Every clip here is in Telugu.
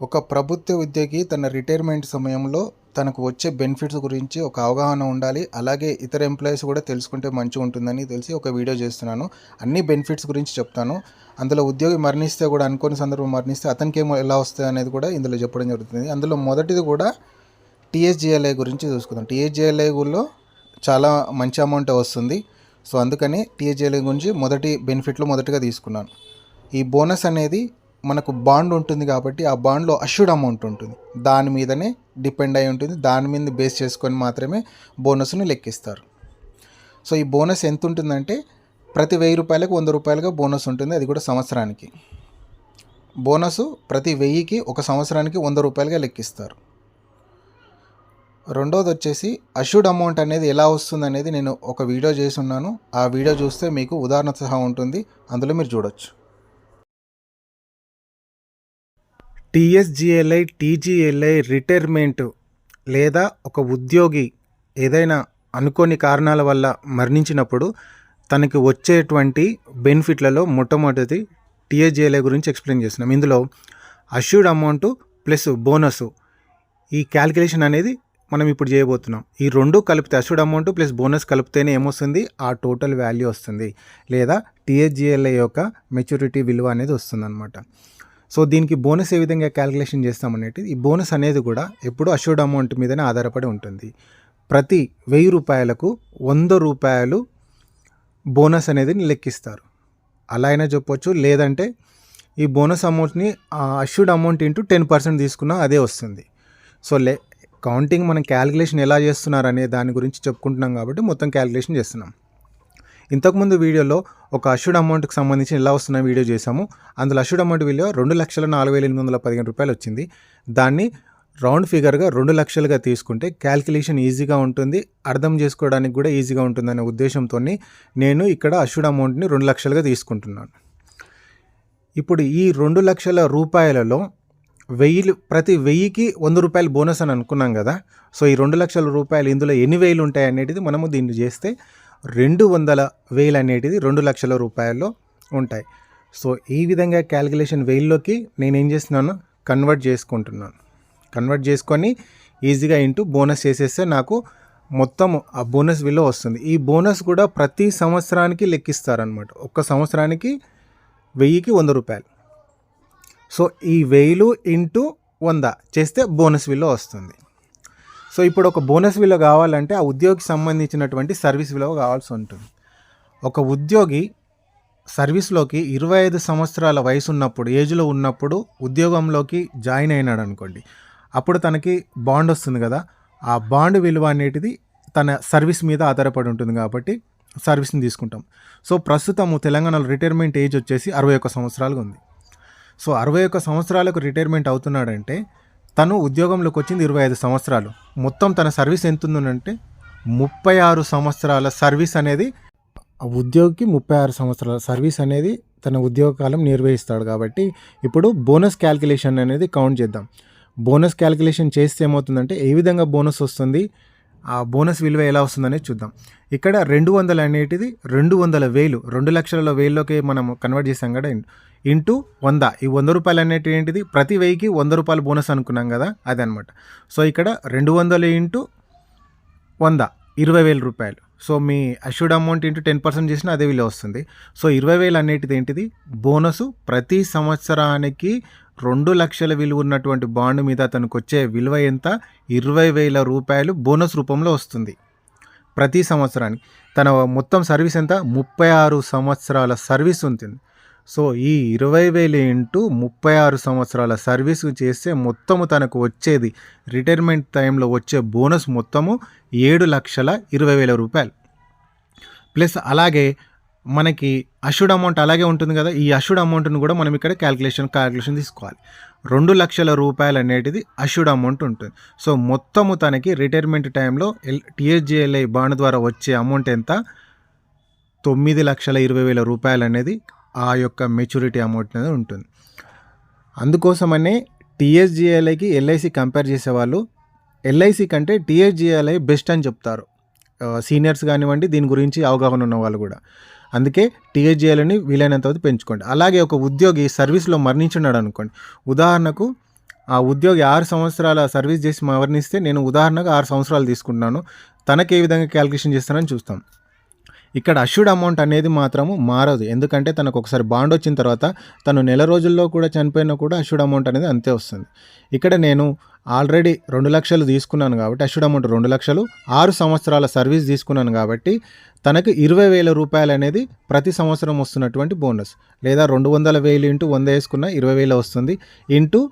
ఒక ప్రభుత్వ ఉద్యోగి తన రిటైర్మెంట్ సమయంలో తనకు వచ్చే బెనిఫిట్స్ గురించి ఒక అవగాహన ఉండాలి. అలాగే ఇతర ఎంప్లాయీస్ కూడా తెలుసుకుంటే మంచిగా ఉంటుందని తెలిసి ఒక వీడియో చేస్తున్నాను. అన్ని బెనిఫిట్స్ గురించి చెప్తాను. అందులో ఉద్యోగి మరణిస్తే కూడా అనుకోని సందర్భం మరణిస్తే అతనికి ఏమో ఎలా వస్తుంది అనేది కూడా ఇందులో చెప్పడం జరుగుతుంది. అందులో మొదటిది కూడా టీఎస్జిఎల్ఐ గురించి చూసుకుందాం. టీఎస్జిఎల్ఐలో చాలా మంచి అమౌంట్ వస్తుంది. సో అందుకని టీఎస్జిఎల్ఐ గురించి మొదటి బెనిఫిట్లో మొదటిగా తీసుకున్నాను. ఈ బోనస్ అనేది మనకు బాండ్ ఉంటుంది కాబట్టి ఆ బాండ్లో అష్యూడ్ అమౌంట్ ఉంటుంది. దాని మీదనే డిపెండ్ అయి ఉంటుంది. దాని మీద బేస్ చేసుకొని మాత్రమే బోనస్ను లెక్కిస్తారు. సో ఈ బోనస్ ఎంత ఉంటుందంటే ప్రతి వెయ్యి రూపాయలకు వంద రూపాయలుగా బోనస్ ఉంటుంది. అది కూడా సంవత్సరానికి. బోనస్ ప్రతి వెయ్యికి ఒక సంవత్సరానికి వంద రూపాయలుగా లెక్కిస్తారు. రెండోది వచ్చేసి అష్యూడ్ అమౌంట్ అనేది ఎలా వస్తుంది అనేది నేను ఒక వీడియో చేసి ఉన్నాను. ఆ వీడియో చూస్తే మీకు ఉదాహరణ సహా ఉంటుంది. అందులో మీరు చూడొచ్చు. టీఎస్జిఎల్ఐ టీజీఎల్ఐ రిటైర్మెంట్ లేదా ఒక ఉద్యోగి ఏదైనా అనుకోని కారణాల వల్ల మరణించినప్పుడు తనకి వచ్చేటువంటి బెనిఫిట్లలో మొట్టమొదటిది టీఎస్జిఎల్ఐ గురించి ఎక్స్ప్లెయిన్ చేస్తున్నాం. ఇందులో అష్యూర్డ్ అమౌంట్ ప్లస్ బోనస్. ఈ క్యాలిక్యులేషన్ అనేది మనం ఇప్పుడు చేయబోతున్నాం. ఈ రెండు కలిపితే అష్యూర్డ్ అమౌంట్ ప్లస్ బోనస్ కలిపితేనే ఏమొస్తుంది? ఆ టోటల్ వాల్యూ వస్తుంది. లేదా టీఎస్జిఎల్ఐ యొక్క మెచ్యూరిటీ విలువ అనేది వస్తుంది అనమాట సో దీనికి బోనస్ ఏ విధంగా క్యాలిక్యులేషన్ చేస్తామనేది ఈ బోనస్ అనేది కూడా ఎప్పుడు అష్యూర్డ్ అమౌంట్ మీదనే ఆధారపడి ఉంటుంది. ప్రతి వెయ్యి రూపాయలకు వంద రూపాయలు బోనస్ అనేది లెక్కిస్తారు. అలా అయినా చెప్పొచ్చు లేదంటే ఈ బోనస్ అమౌంట్ని assured amount into ten percent తీసుకున్నా అదే వస్తుంది. సో లే కౌంటింగ్ మనం క్యాలిక్యులేషన్ ఎలా చేస్తున్నారు అనే దాని గురించి చెప్పుకుంటున్నాం కాబట్టి మొత్తం క్యాలిక్యులేషన్ చేస్తున్నాం. ఇంతకుముందు వీడియోలో ఒక అష్యూడ్ అమౌంట్కి సంబంధించి ఎలా వస్తున్న వీడియో చేశాము. అందులో అష్యూడ్ అమౌంట్ విలువ రెండు లక్షల నాలుగు వేల ఎనిమిది వందల పదిహేను రూపాయలు వచ్చింది. దాన్ని రౌండ్ ఫిగర్గా రెండు లక్షలుగా తీసుకుంటే క్యాల్కులేషన్ ఈజీగా ఉంటుంది. అర్థం చేసుకోవడానికి కూడా ఈజీగా ఉంటుందనే ఉద్దేశంతో నేను ఇక్కడ అష్యూడ్ అమౌంట్ని రెండు లక్షలుగా తీసుకుంటున్నాను. ఇప్పుడు ఈ రెండు లక్షల రూపాయలలో వెయ్యి ప్రతి వెయ్యికి వంద రూపాయలు బోనస్ అని అనుకున్నాం కదా. సో ఈ రెండు లక్షల రూపాయలు ఇందులో ఎన్ని వేలు ఉంటాయి అనేది మనము దీన్ని చేస్తే రెండు వందల వేలు అనేటిది రెండు లక్షల రూపాయల్లో ఉంటాయి. సో ఈ విధంగా క్యాలిక్యులేషన్ వేల్లోకి నేను ఏం చేస్తున్నాను కన్వర్ట్ చేసుకుంటున్నాను. కన్వర్ట్ చేసుకొని ఈజీగా ఇంటూ బోనస్ చేసేస్తే నాకు మొత్తం ఆ బోనస్ విలువ వస్తుంది. ఈ బోనస్ కూడా ప్రతి సంవత్సరానికి లెక్కిస్తారనమాట ఒక్క సంవత్సరానికి వెయ్యికి వంద రూపాయలు. సో ఈ వెయ్యిలు ఇంటూ వంద చేస్తే బోనస్ విలువ వస్తుంది. సో ఇప్పుడు ఒక బోనస్ విలువ కావాలంటే ఆ ఉద్యోగికి సంబంధించినటువంటి సర్వీస్ విలువ కావాల్సి ఉంటుంది. ఒక ఉద్యోగి సర్వీస్లోకి ఇరవై ఐదు సంవత్సరాల వయసు ఉన్నప్పుడు ఏజ్లో ఉన్నప్పుడు ఉద్యోగంలోకి జాయిన్ అయినాడు అనుకోండి అప్పుడు తనకి బాండ్ వస్తుంది కదా ఆ బాండ్ విలువ అనేటిది తన సర్వీస్ మీద ఆధారపడి ఉంటుంది కాబట్టి సర్వీస్ని తీసుకుంటాం. సో ప్రస్తుతము తెలంగాణలో రిటైర్మెంట్ ఏజ్ వచ్చేసి అరవై ఒక్క సంవత్సరాలుగా ఉంది. సో అరవై ఒక్క సంవత్సరాలకు రిటైర్మెంట్ అవుతున్నాడంటే తను ఉద్యోగంలోకి వచ్చింది ఇరవై ఐదు సంవత్సరాలు. మొత్తం తన సర్వీస్ ఎంత ఉందంటే ముప్పై ఆరు సంవత్సరాల సర్వీస్ అనేది ఉద్యోగికి ముప్పై ఆరు సంవత్సరాల సర్వీస్ అనేది తన ఉద్యోగ కాలం నిర్వహిస్తాడు కాబట్టి ఇప్పుడు బోనస్ క్యాల్కులేషన్ అనేది కౌంట్ చేద్దాం. బోనస్ క్యాల్కులేషన్ చేస్తే ఏమవుతుందంటే ఏ విధంగా బోనస్ వస్తుంది? ఆ బోనస్ విలువ ఎలా వస్తుందనేది చూద్దాం. ఇక్కడ రెండు వందలు అనేటిది రెండు వందల వేలు రెండు లక్షల వేల్లోకి మనం కన్వర్ట్ చేసాం కదా. ఇంటూ వంద ఈ వంద రూపాయలు అనేటి ఏంటిది? ప్రతి వెయ్యికి వంద రూపాయలు బోనస్ అనుకున్నాం కదా అది అనమాట సో ఇక్కడ రెండు వందలు ఇంటూ వంద ఇరవై వేల రూపాయలు. సో మీ assured amount into ten percent చేసినా అదే విలువ వస్తుంది. సో ఇరవై వేలు అనేటిది ఏంటిది? బోనస్ ప్రతి సంవత్సరానికి రెండు లక్షల విలువ ఉన్నటువంటి బాండ్ మీద తనకు వచ్చే విలువ ఎంత? ఇరవై వేల రూపాయలు బోనస్ రూపంలో వస్తుంది. ప్రతి సంవత్సరానికి తన మొత్తం సర్వీస్ ఎంత? ముప్పై ఆరు సంవత్సరాల సర్వీస్ ఉంటుంది. సో ఈ ఇరవై వేలు ఇంటూ ముప్పై ఆరు సంవత్సరాల సర్వీస్ చేస్తే మొత్తము తనకు వచ్చేది రిటైర్మెంట్ టైంలో వచ్చే బోనస్ మొత్తము ఏడు లక్షల ఇరవై వేల రూపాయలు. ప్లస్ అలాగే మనకి అష్యూడ్ అమౌంట్ అలాగే ఉంటుంది కదా ఈ అష్యూడ్ అమౌంట్ని కూడా మనం ఇక్కడ క్యాలిక్యులేషన్ క్యాలిక్యులేషన్ తీసుకోవాలి. రెండు లక్షల రూపాయలు అనేటిది అష్యూడ్ అమౌంట్ ఉంటుంది. సో మొత్తము తనకి రిటైర్మెంట్ టైంలో ఎల్ టీఎస్జిఎల్ఐ బాండ్ ద్వారా వచ్చే అమౌంట్ ఎంత? తొమ్మిది లక్షల ఇరవై వేల రూపాయలు అనేది ఆ యొక్క మెచ్యూరిటీ అమౌంట్ అనేది ఉంటుంది. అందుకోసమనే టీఎస్జిఎల్ఐకి ఎల్ఐసి కంపేర్ చేసేవాళ్ళు ఎల్ఐసి కంటే టీఎస్జిఎల్ఐ బెస్ట్ అని చెప్తారు. సీనియర్స్ కానివ్వండి దీని గురించి అవగాహన ఉన్న వాళ్ళు కూడా. అందుకే టీహెచ్జిఎల్ని వీలైనంత వరకు పెంచుకోండి. అలాగే ఒక ఉద్యోగి సర్వీస్లో మరణించున్నాడు అనుకోండి. ఉదాహరణకు ఆ ఉద్యోగి ఆరు సంవత్సరాల సర్వీస్ చేసి మరణిస్తే నేను ఉదాహరణకు ఆరు సంవత్సరాలు తీసుకుంటున్నాను. తనకి ఏ విధంగా క్యాలిక్యులేషన్ చేస్తానని చూస్తాం. ఇక్కడ అష్యూడ్ అమౌంట్ అనేది మాత్రము మారదు. ఎందుకంటే తనకు ఒకసారి బాండ్ వచ్చిన తర్వాత తను నెల రోజుల్లో కూడా చనిపోయినా కూడా అష్యూడ్ అమౌంట్ అనేది అంతే వస్తుంది. ఇక్కడ నేను ఆల్రెడీ రెండు లక్షలు తీసుకున్నాను కాబట్టి అష్యూడ్ అమౌంట్ రెండు లక్షలు ఆరు సంవత్సరాల సర్వీస్ తీసుకున్నాను కాబట్టి తనకు ఇరవై వేల రూపాయలు అనేది ప్రతి సంవత్సరం వస్తున్నటువంటి బోనస్. లేదా రెండు వందల వేలు ఇంటూ వంద వేసుకున్న ఇరవై వేలు వస్తుంది ఇంటూ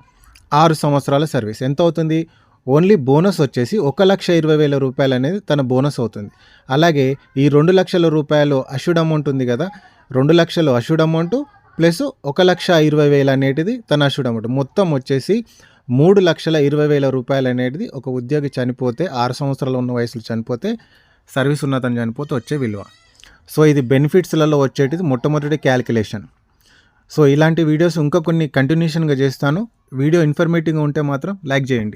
ఆరు సంవత్సరాల సర్వీస్. ఎంత అవుతుంది? ఓన్లీ బోనస్ వచ్చేసి ఒక లక్ష ఇరవై వేల రూపాయలు అనేది తన బోనస్ అవుతుంది. అలాగే ఈ రెండు లక్షల రూపాయలు అష్యూడ్ అమౌంట్ ఉంది కదా రెండు లక్షలు అష్యూడ్ అమౌంట్ ప్లస్ ఒక లక్ష ఇరవై వేలు అనేటిది తన అష్యూడ్ అమౌంట్. మొత్తం వచ్చేసి మూడు లక్షల ఇరవై వేల రూపాయలు అనేది ఒక ఉద్యోగి చనిపోతే ఆరు సంవత్సరాలు ఉన్న వయసులో చనిపోతే సర్వీస్ ఉన్నతను చనిపోతే వచ్చే విలువ. సో ఇది బెనిఫిట్స్లలో వచ్చేటిది మొట్టమొదటి క్యాలిక్యులేషన్ సో ఇలాంటి వీడియోస్ ఇంకా కొన్ని కంటిన్యూషన్గా చేస్తాను. వీడియో ఇన్ఫర్మేటివ్గా ఉంటే మాత్రం లైక్ చేయండి.